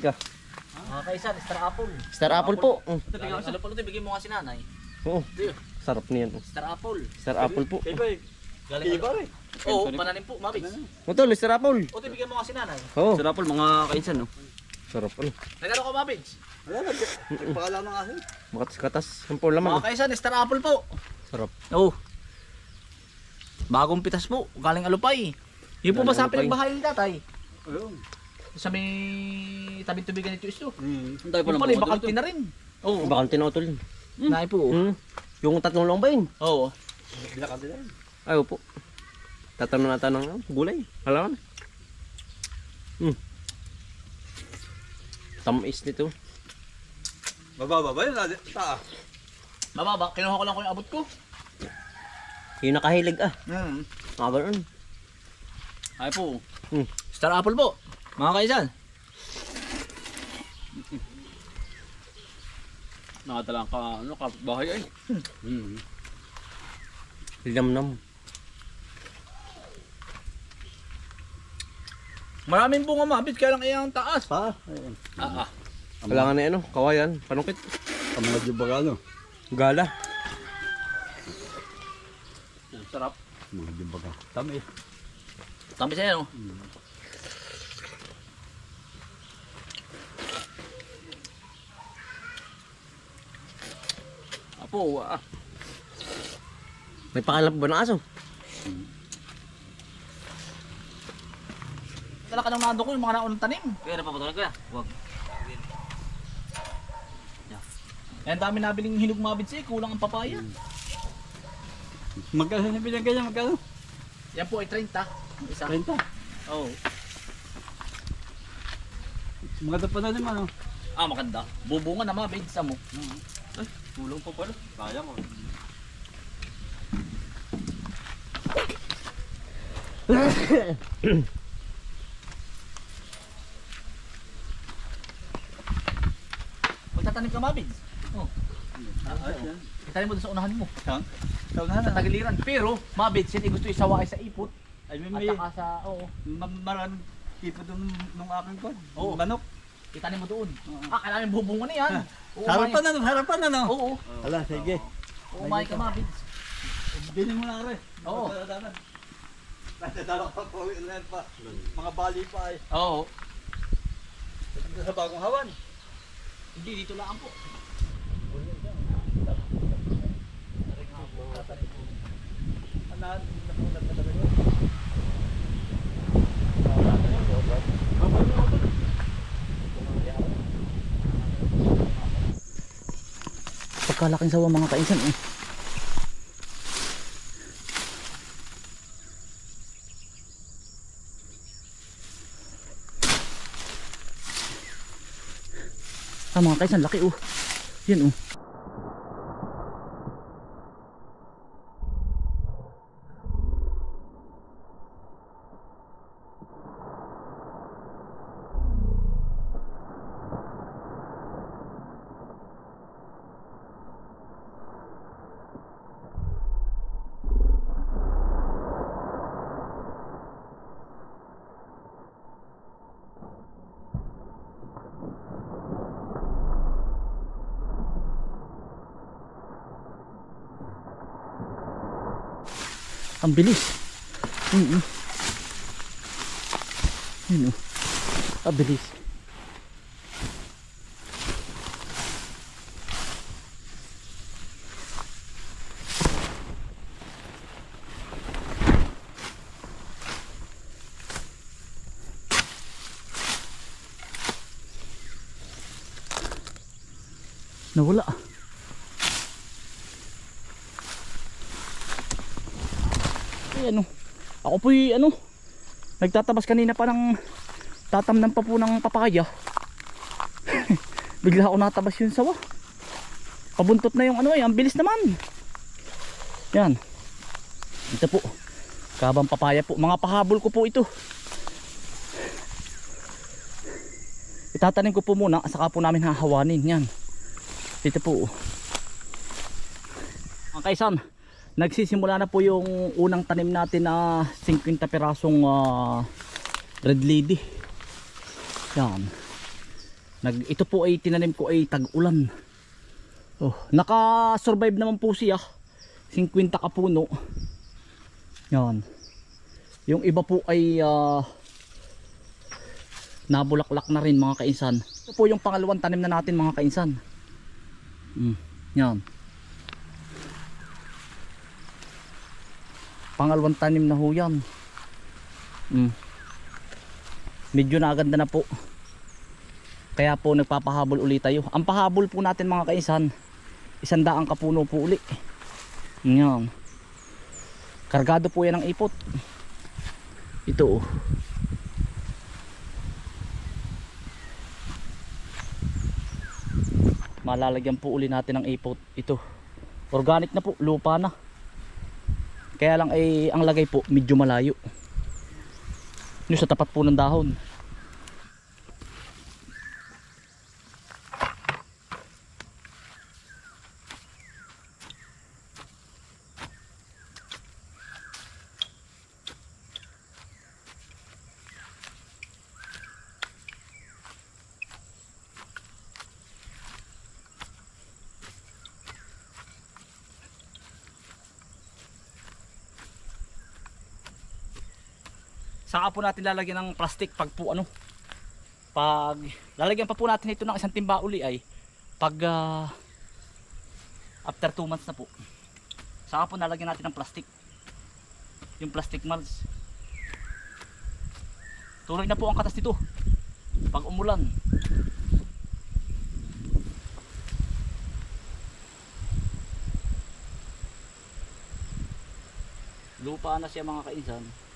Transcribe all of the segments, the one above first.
Ika. Mga kaisan, star apple. Star apple po. Mm. Ito, bigyan mo sa ito, bigyan mo nga si nanay. Oo. Ito, Sarap niyan. star apple. Star apple po. Galing Iba rin. Oo, pananim po, mabig. Utol, star apple. O, ito, bigyan mo nga si nanay. Oo. Sarap po mga kainsan no. Sarap ano. Nagano ko, mabig. Pagkala ng asin. Makatas katas. Ang po laman. Mga kaisan, star apple po. Sarap. Oo. Bagong pitas po, galing alupay. Yung po ba sa Galing Alupay. pinagbahay ni tatay? Ayun. Sa may tabing tubigan nito isto. Hmm. Ang tayo pa Yung ng pala, mga bakante na rin. Oo. Bakal tinutol yun. Nai po. Hmm. Yung tatlong long ba yun? Oo. Bilakad din. Ay, opo. Tatanong na tanong ng gulay. Alam na. Hmm. Tamis nito. Bababa ba yun? Taa. Mababa, kinuha ko lang ko yung abot ko. Yung nakahilig ah. Hmm. Mga ganun. Ay po. Star apple po. Mga kaisan. Nakatalang ka ano ka bahay ay. Hmm. Linamnam. Maraming bunga mabit, kaya lang iyang taas. Pa? Ayun. Ah, ah. Kailangan na ano, kawayan, panukit. Ang mga jubagano. Gala. Sarap. Mga jubaga. Tamis. Tamis yan, oh. Apo, ah. May pangalan pa ba ng aso? Dala ka ng nado ko yung mga naunang tanim. Kaya napapatulan ko ya. Wag. Eh, ang dami nabiling hinog mabit siya, kulang ang papaya. Magkano na binigay niya? Magkano? Yan po ay 30. Isa. 30. Oo. Mga dapat na naman. Oh. Ah, maganda. Bubunga na mabit sa mo. Tulong pa pala. Kaya mo. Magtatanim ka mabit. Oh. Yan. Itanim mo doon sa unahan mo. Saan? Saan na Sa tagiliran. Pero, mabit, siya gusto isawa ay sa ipot. Ay, may, At saka sa, oo. ma- maraming tipo dun nung aking kon. Oo. Manok. Itanim mo doon. Ah, kailangan bubunga na yan. Harapan na, harapan na no. Oo. Ala, sige. Umay ka mabit. Bilhin mo na rin. Oo. Nadala pa po ulit pa. Mga bali pa ay. Oo. Dito sa bagong hawan. Hindi, dito lang po. Anahan, na talaga. Pagkalaking sawa mga kainsan eh. Ah mga kaisan, laki oh. Yan oh. Ang bilis. Mm -mm. Yun oh. Ang bilis. Nawala. Ay, ano. Ako po ano. Nagtatabas kanina pa ng tatamnan pa po ng papaya. Bigla ako natabas yun sawa. Pabuntot na yung ano ay, ang bilis naman. Yan. Ito po. Kabang papaya po. Mga pahabol ko po ito. Itatanim ko po muna, saka po namin hahawanin. Yan. Dito po. Ang kaisan, nagsisimula na po yung unang tanim natin na 50 pirasong ah, red lady yan Nag, ito po ay tinanim ko ay tag-ulan. Oh, naka-survive naman po siya. 50 kapuno. Yan. Yung iba po ay ah, nabulaklak na rin mga kainsan. Ito po yung pangalawang tanim na natin mga kainsan. Mm, yan. Pangalawang tanim na ho yan. Mm. Medyo naganda na po. Kaya po nagpapahabol ulit tayo. Ang pahabol po natin mga kainsan, isandaang kapuno po uli. Yan. Kargado po yan ng ipot. Ito oh. Malalagyan po uli natin ng ipot. Ito. Organic na po, lupa na. Kaya lang ay ang lagay po medyo malayo. Yung sa tapat po ng dahon. Saka po natin lalagyan ng plastic pag po ano pag lalagyan pa po natin ito ng isang timba uli ay pag ah, after 2 months na po. Saka po nalagyan natin ng plastic. Yung plastic mulch tuloy na po ang katas dito pag umulan. Lupa na siya mga kainsan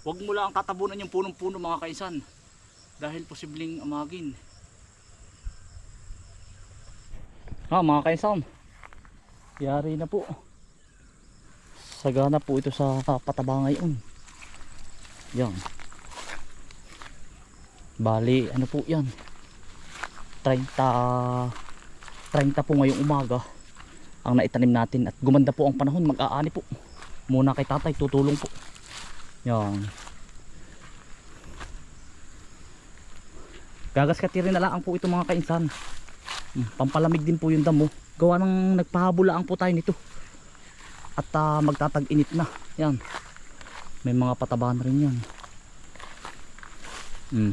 Huwag mo lang tatabunan yung punong-puno mga kaisan. Dahil posibleng amagin. Ah, mga kaisan. Yari na po. Sagana po ito sa pataba ngayon. Yan. Bali, ano po yan? 30 30 po ngayong umaga ang naitanim natin at gumanda po ang panahon mag-aani po muna kay tatay tutulong po yan. Gagas katirin na lang po ito mga kainsan. Hmm, Pampalamig din po yung damo. Gawa ng nagpahabulaan po tayo nito. At ah, magtatag-init na. Yan. May mga pataba na rin yan. Hmm.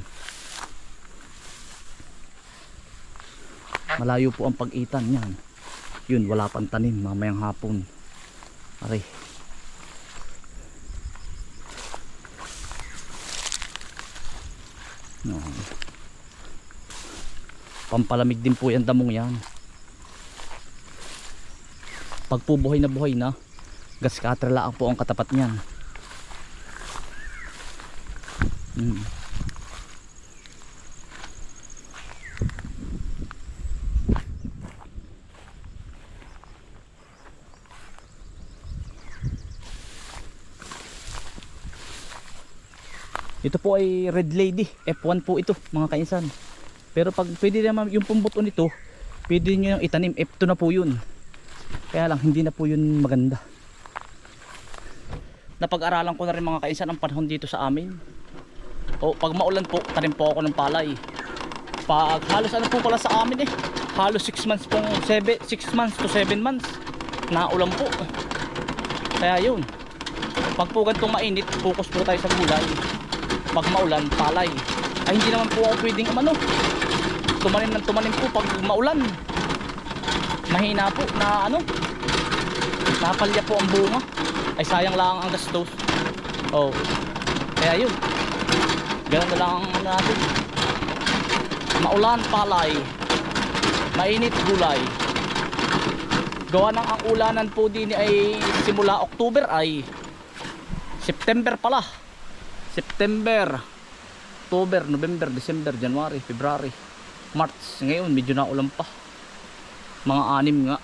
Malayo po ang pag-itan yan. Yun, wala pang tanim mamayang hapon. Aray. No. Pampalamig din po yan damong yan. Pag po buhay na buhay na, gas cutter lang po ang katapat niyan. Mm. Po ay Red Lady. F1 po ito mga kainsan. Pero pag pwede naman yung pumbuto nito, pwede nyo yung itanim. F2 na po yun. Kaya lang, hindi na po yun maganda. Napag-aralan ko na rin mga kainsan ang panahon dito sa amin. O pag maulan po, tanim po ako ng palay. Pag halos ano po pala sa amin eh. Halos 6 months pong 7 6 months to 7 months na ulan po. Kaya yun. Pag po ganitong mainit, focus po tayo sa gulay. Pag maulan, palay. Ay hindi naman po ako pwedeng umano. Tumanim ng tumanim po pag maulan. Mahina po na ano. Napalya po ang bunga. Ay sayang lang ang gastos. Oh. Kaya yun. Ganun na lang ang ano natin. Maulan, palay. Mainit, gulay. Gawa ng ang ulanan po din ay simula October ay September pala. September, October, November, December, January, February, March. Ngayon medyo naulan pa. Mga anim nga.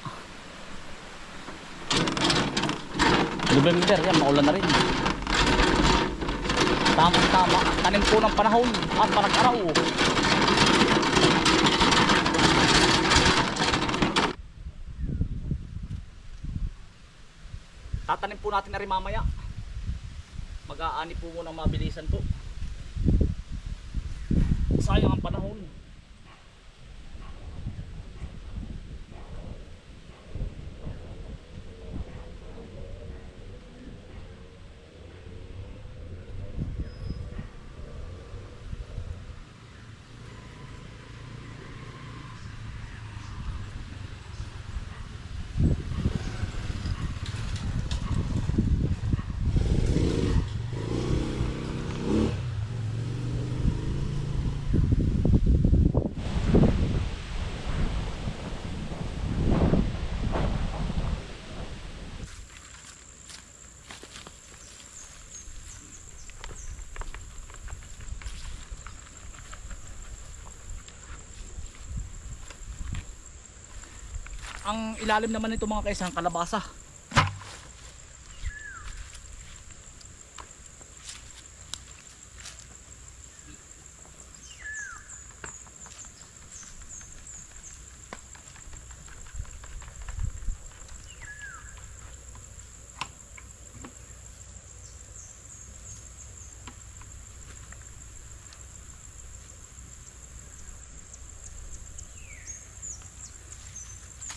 November, yan, maulan na rin. Tamang tama. Tanim po ng panahon at panag-araw. Tatanim po natin na rin mamaya. Mag-aani po muna mabilisan po. Sayang ang panahon. Ang ilalim naman nito mga kaisang kalabasa.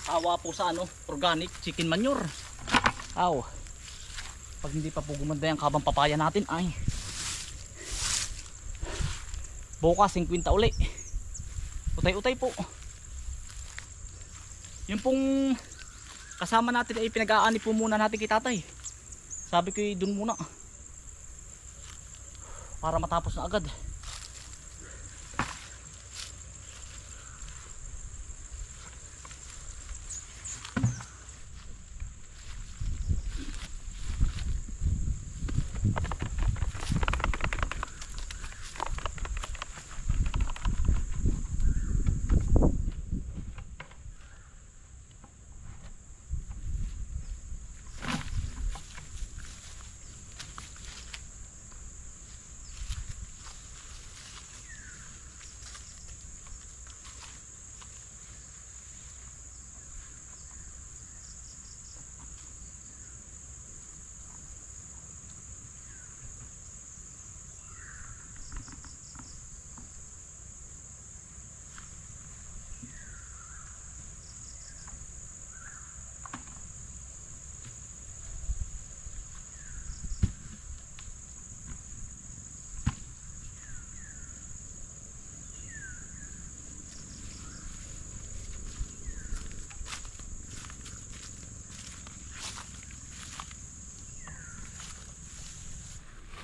Awa po sa ano, organic chicken manure. Aw. Pag hindi pa po gumanda yung kabang papaya natin ay bukas 50 uli. Utay-utay po. Yung pong kasama natin ay pinag-aani po muna natin kay tatay. Sabi ko doon muna. Para matapos na agad.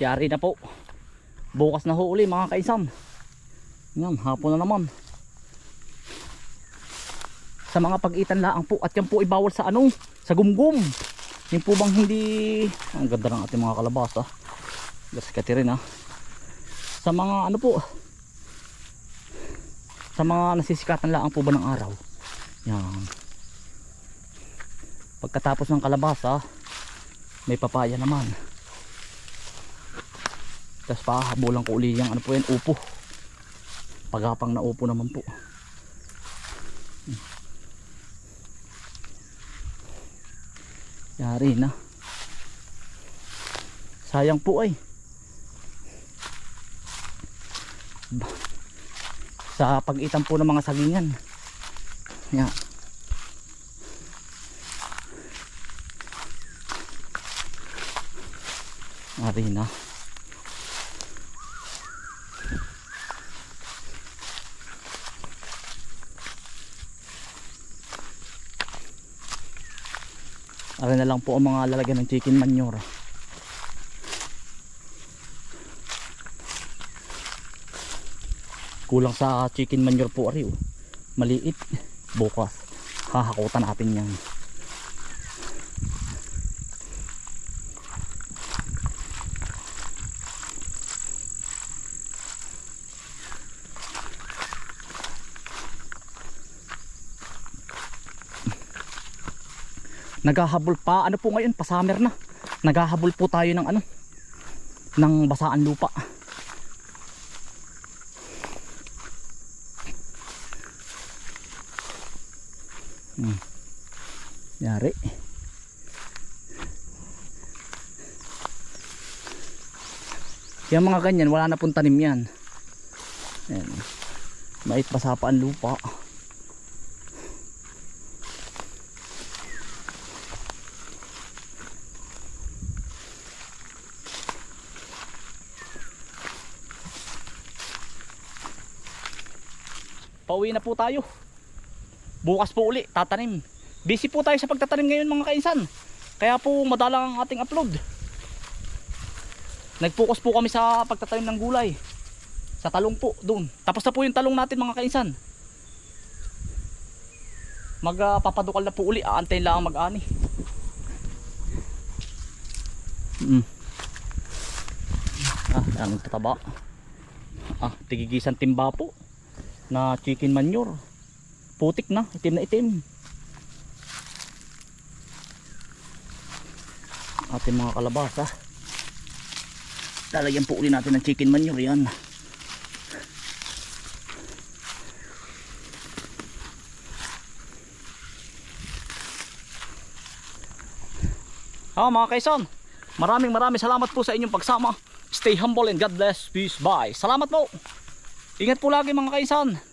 Yari na po. Bukas na ho uli mga kaisam. Yan, hapon na naman. Sa mga pag-itan laang po. At yan po ibawal sa ano? Sa gumgum. Yung po bang hindi... Ang ganda ng ating mga kalabasa. Gaskati rin ha. Sa mga ano po. Sa mga nasisikatan laang po ba ng araw. Yan. Pagkatapos ng kalabasa, may papaya naman. Tapos pahabulan ko uli yung ano po yan, upo. Pagapang na upo naman po. Yari na. Sayang po ay. Sa pagitan po ng mga sagingan. Yan. Yari na. Ari na lang po ang mga lalagyan ng chicken manure. Kulang sa chicken manure po ari oh. Maliit. Bukas. Hahakutan natin yan. Naghahabol pa. Ano po ngayon? Pa summer na. Naghahabol po tayo ng ano? Ng basaan lupa. Hmm. Yari. Yung mga ganyan, wala na pong tanim yan. Ayan. Mait basa pa ang lupa. Pauwi na po tayo. Bukas po uli, tatanim. Busy po tayo sa pagtatanim ngayon mga kainsan. Kaya po madalang ang ating upload. Nag-focus po kami sa pagtatanim ng gulay. Sa talong po, doon. Tapos na po yung talong natin mga kainsan. Magpapadukal na po uli, aantayin lang ang mag-ani. Mm. Ah, yan ang tataba. Ah, tigigisan timba po na chicken manure. Putik na, itim na itim. Ating mga kalabasa. Lalagyan po uli natin ng chicken manure yan. Ah, mga kaisan, maraming maraming salamat po sa inyong pagsama. Stay humble and God bless. Peace. Bye. Salamat po. Ingat po lagi mga kaisan.